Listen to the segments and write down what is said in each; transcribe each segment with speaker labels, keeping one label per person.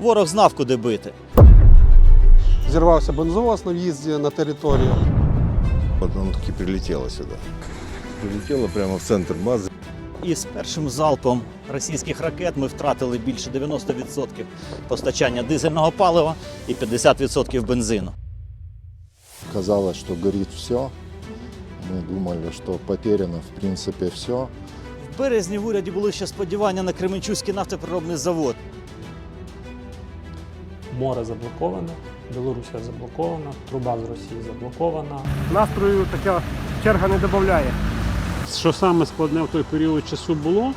Speaker 1: ворог знав, куди бити.
Speaker 2: Зірвався бензовоз на в'їзді на територію.
Speaker 3: Вот оно таки прилетело сюда. Прилетело прямо в центр базы.
Speaker 1: І з першим залпом російських ракет ми втратили більше 90% постачання дизельного палива і 50% бензину.
Speaker 4: Казалось, что горит все. Мы думали, что потеряно в принципе все.
Speaker 1: В березні в уряді були ще сподівання на Кременчуцький нафтопереробний завод
Speaker 5: Море заблоковане, Білорусія заблокована, труба з Росії заблокована.
Speaker 6: Настрою така черга не додає.
Speaker 7: Що саме складне в той період часу було,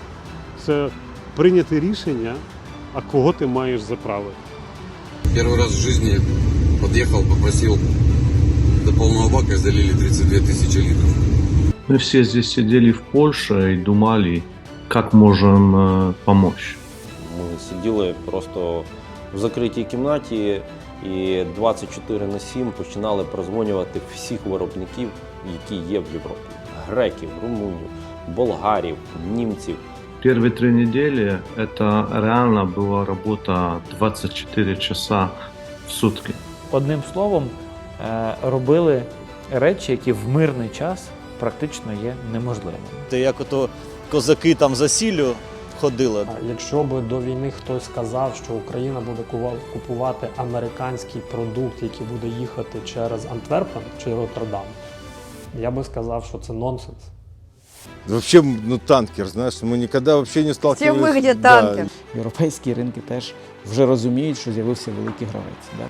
Speaker 7: це прийняти рішення, а кого ти маєш заправити.
Speaker 8: Первый раз в жизни подъехал, попросил до полного бака и залили 32 тысячи литров.
Speaker 9: Мы все здесь сидели в Польше и думали, как можем э, помочь.
Speaker 10: Ми сиділи просто в закритій кімнаті і 24 на 7 починали прозвонювати всіх виробників, які є в Європі: греків, румунів, болгарів, німців.
Speaker 9: Первые три недели это реально была работа 24 часа в сутки.
Speaker 11: Одним словом, е, робили речі, які в мирний час практично є неможливими.
Speaker 1: Те, як ото козаки там за сіллю ходили.
Speaker 5: Якщо би до війни хтось сказав, що Україна буде купувати американський продукт, який буде їхати через Антверпен чи Роттердам, я би сказав, що це нонсенс.
Speaker 3: Вообще, ну, танкер, знаешь, мы никогда вообще не сталкивались.
Speaker 12: где
Speaker 3: Да.
Speaker 12: танкер?
Speaker 11: Європейські ринки теж вже розуміють, що з'явився великий гравець. Да?